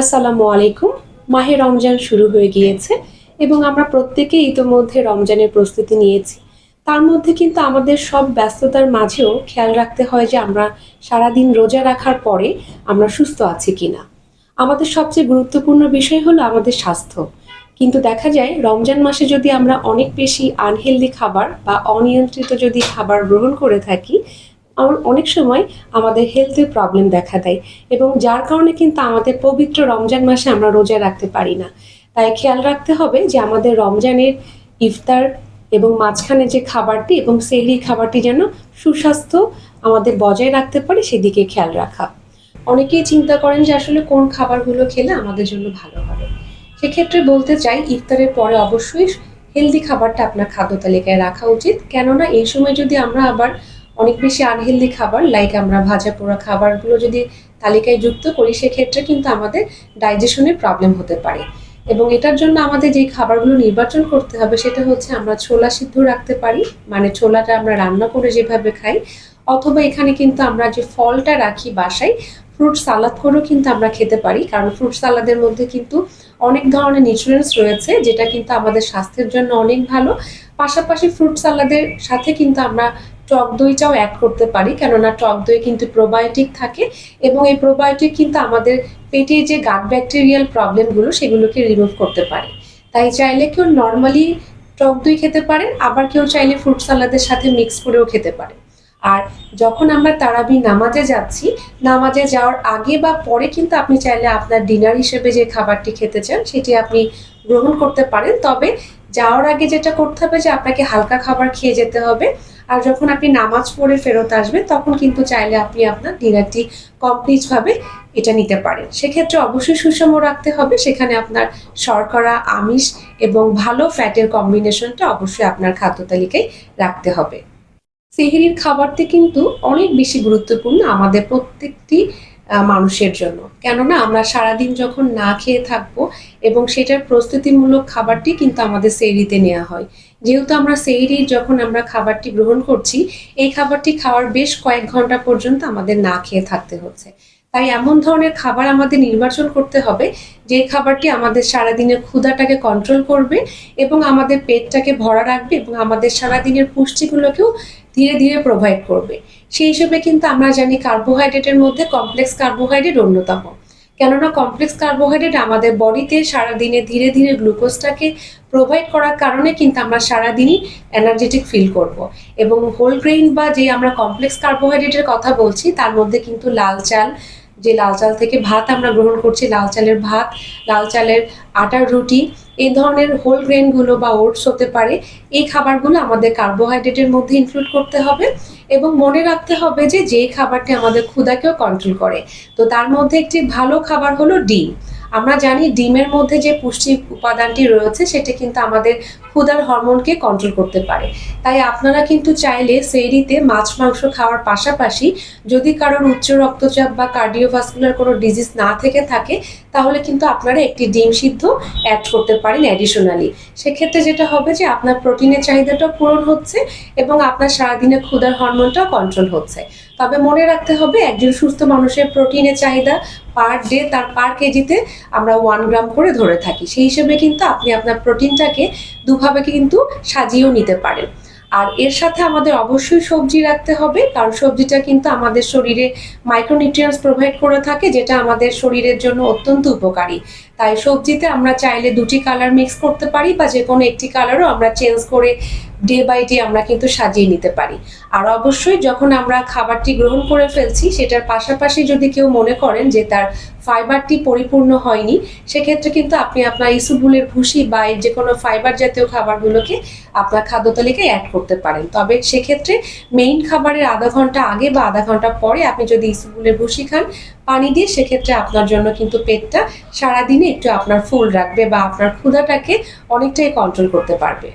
আসসালামু আলাইকুম। মাহে রমজান শুরু হয়ে গিয়েছে এবং আমরা প্রত্যেকেই ইতোমধ্যে রমজানের প্রস্তুতি নিয়েছি। তার মধ্যে কিন্তু আমাদের সব ব্যস্ততার মাঝেও খেয়াল রাখতে হয় যে আমরা সারাদিন রোজা রাখার পরে আমরা সুস্থ আছি কিনা। আমাদের সবচেয়ে গুরুত্বপূর্ণ বিষয় হলো আমাদের স্বাস্থ্য। কিন্তু দেখা যায়, রমজান মাসে যদি আমরা অনেক বেশি আনহেলদি খাবার বা অনিয়ন্ত্রিত যদি খাবার গ্রহণ করে থাকি অনেক সময় আমাদের হেলথের প্রবলেম দেখা দেয় এবং যার কারণে কিন্তু আমাদের পবিত্র রমজান মাসে আমরা রোজা রাখতে পারি না। তাই খেয়াল রাখতে হবে যে আমাদের রমজানের ইফতার এবং মাঝখানে যে খাবারটি এবং সেহরি খাবারটি যেন সুস্বাস্থ্য আমাদের বজায় রাখতে পারে সেদিকে খেয়াল রাখা। অনেকেই চিন্তা করেন যে আসলে কোন খাবারগুলো খেলে আমাদের জন্য ভালো হবে। সেক্ষেত্রে বলতে চাই, ইফতারের পরে অবশ্যই হেলদি খাবারটা আপনার খাদ্য তালিকায় রাখা উচিত। কেননা এই সময় যদি আমরা আবার অনেক বেশি আনহেলদি খাবার লাইক আমরা ভাজা পোড়া খাবারগুলো যদি তালিকায় যুক্ত করি, সেক্ষেত্রে কিন্তু আমাদের ডাইজেশনের প্রবলেম হতে পারে। এবং এটার জন্য আমাদের যেই খাবারগুলো নির্বাচন করতে হবে, সেটা হচ্ছে আমরা ছোলা সিদ্ধ রাখতে পারি মানে ছোলাটা আমরা রান্না করে যেভাবে খাই, অথবা এখানে কিন্তু আমরা যে ফলটা রাখি বাসায় ফ্রুট সালাদ করেও কিন্তু আমরা খেতে পারি, কারণ ফ্রুট সালাদের মধ্যে কিন্তু অনেক ধরনের নিউট্রিয়েন্টস রয়েছে, যেটা কিন্তু আমাদের স্বাস্থ্যের জন্য অনেক ভালো। পাশাপাশি ফ্রুট সালাদের সাথে কিন্তু আমরা টক দইটাও অ্যাড করতে পারি, কেননা টক দই কিন্তু প্রোবায়োটিক থাকে এবং এই প্রোবায়োটিক কিন্তু আমাদের পেটে যে গাট ব্যাকটেরিয়াল প্রবলেমগুলো সেগুলোকে রিমুভ করতে পারে। তাই চাইলে কেউ নর্মালি টক দই খেতে পারেন আবার কেউ চাইলে ফ্রুট সালাদের সাথে মিক্স করেও খেতে পারে। আর যখন আমরা তারাবি নামাজে যাচ্ছি, নামাজে যাওয়ার আগে বা পরে কিন্তু আপনি চাইলে আপনার ডিনার হিসেবে যে খাবারটি খেতে চান, সেটি আপনি গ্রহণ করতে পারেন। তবে যাওয়ার আগে যেটা করতে হবে যে আপনাকে হালকা খাবার খেয়ে যেতে হবে। আর যখন আপনি নামাজ পড়ে ফেরত আসবেন, তখন কিন্তু চাইলে আপনি আপনার ডিনারটি কমপ্লিটভাবে এটা নিতে পারেন। সেক্ষেত্রে অবশ্যই সুষম রাখতে হবে। সেখানে আপনার শর্করা, আমিষ এবং ভালো ফ্যাটের কম্বিনেশনটা অবশ্যই আপনার খাদ্য তালিকায় রাখতে হবে। সেহেরির খাবারটি কিন্তু অনেক বেশি গুরুত্বপূর্ণ। আমাদের প্রত্যেকটি মানুষের জন্য। কেননা আমরা সারাদিন যখন না খেয়ে থাকব এবং সেটার প্রস্তুতিমূলক খাবারটি কিন্তু আমাদের সেহরিতে নেওয়া হয়। যেহেতু আমরা সেহরির যখন আমরা খাবারটি গ্রহণ করছি, এই খাবারটি খাওয়ার বেশ কয়েক ঘণ্টা পর্যন্ত আমাদের না খেয়ে থাকতে হচ্ছে। তাই এমন ধরনের খাবার আমাদের নির্বাচন করতে হবে, যে খাবারটি আমাদের সারাদিনের ক্ষুধাটাকে কন্ট্রোল করবে এবং আমাদের পেটটাকে ভরা রাখবে এবং আমাদের সারাদিনের পুষ্টিগুলোকেও ধীরে ধীরে প্রোভাইড করবে। সেই হিসেবে কিন্তু আমরা জানি কার্বোহাইড্রেটের মধ্যে কমপ্লেক্স কার্বোহাইড্রেট অন্যতম। কেননা কমপ্লেক্স কার্বোহাইড্রেট আমাদের বডিতে সারাদিনে ধীরে ধীরে গ্লুকোজটাকে প্রোভাইড করার কারণে কিন্তু আমরা সারাদিনই এনার্জেটিক ফিল করব। এবং হোল গ্রেইন বা যে আমরা কমপ্লেক্স কার্বোহাইড্রেটের কথা বলছি, তার মধ্যে কিন্তু লাল চাল যে লাল চাল থেকে ভাত আমরা গ্রহণ করছি, লাল চালের ভাত, লাল চালের আটার রুটি, এই ধরনের হোল গ্রেনগুলো বা ওটস হতে পারে। এই খাবারগুলো আমাদের কার্বোহাইড্রেটের মধ্যে ইনক্লুড করতে হবে এবং মনে রাখতে হবে যে যে খাবারটি আমাদের ক্ষুদাকেও কন্ট্রোল করে। তো তার মধ্যে একটি ভালো খাবার হলো ডিম। আমরা জানি ডিমের মধ্যে যে পুষ্টি উপাদানটি রয়েছে, সেটা কিন্তু আমাদের ক্ষুধার হরমোনকে কন্ট্রোল করতে পারে। তাই আপনারা কিন্তু চাইলে সেইরিতে মাছ, মাংস খাওয়ার পাশাপাশি যদি কারোর উচ্চ রক্তচাপ বা কার্ডিওভাস্কুলার কোনো ডিজিজ না থেকে থাকে, তাহলে কিন্তু আপনারা একটি ডিম সিদ্ধ অ্যাড করতে পারেন অ্যাডিশনালি সেক্ষেত্রে যেটা হবে যে আপনার প্রোটিনের চাহিদাটাও পূরণ হচ্ছে এবং আপনার সারাদিনে ক্ষুধার হরমোনটাও কন্ট্রোল হচ্ছে। তবে মনে রাখতে হবে, একজন সুস্থ মানুষের প্রোটিনের চাহিদা পার ডে তার পার কেজিতে আমরা ওয়ান গ্রাম করে ধরে থাকি। সেই হিসেবে কিন্তু আপনি আপনার প্রোটিনটাকে দুভাবে কিন্তু সাজিয়েও নিতে পারেন। আর এর সাথে আমাদের অবশ্যই সবজি রাখতে হবে, কারণ সবজিটা কিন্তু আমাদের শরীরে মাইক্রোনিউট্রিয়েন্টস প্রোভাইড করে থাকে, যেটা আমাদের শরীরের জন্য অত্যন্ত উপকারী। তাই সবজিতে আমরা চাইলে দুটি কালার মিক্স করতে পারি বা যে কোনো একটি কালারও আমরা চেঞ্জ করে ডে বাই ডে আমরা কিন্তু সাজিয়ে নিতে পারি। আর অবশ্যই যখন আমরা খাবারটি গ্রহণ করে ফেলছি, সেটার পাশাপাশি যদি কেউ মনে করেন যে তার ফাইবারটি পরিপূর্ণ হয়নি, সেক্ষেত্রে কিন্তু আপনি আপনার ইসুবুলের ভুসি বা যে কোনো ফাইবার জাতীয় খাবারগুলোকে আপনার খাদ্য তালিকায় অ্যাড করতে পারেন। তবে সেক্ষেত্রে মেইন খাবারের আধা ঘণ্টা আগে বা আধা ঘণ্টা পরে আপনি যদি ইসুবুলের ভুসি খান, পানি দিয়ে সেক্ষেত্রে আপনার জন্য কিন্তু পেটটা সারাদিনে একটু আপনার ফুল রাখবে বা আপনার ক্ষুধাটাকে অনেকটাই কন্ট্রোল করতে পারবে।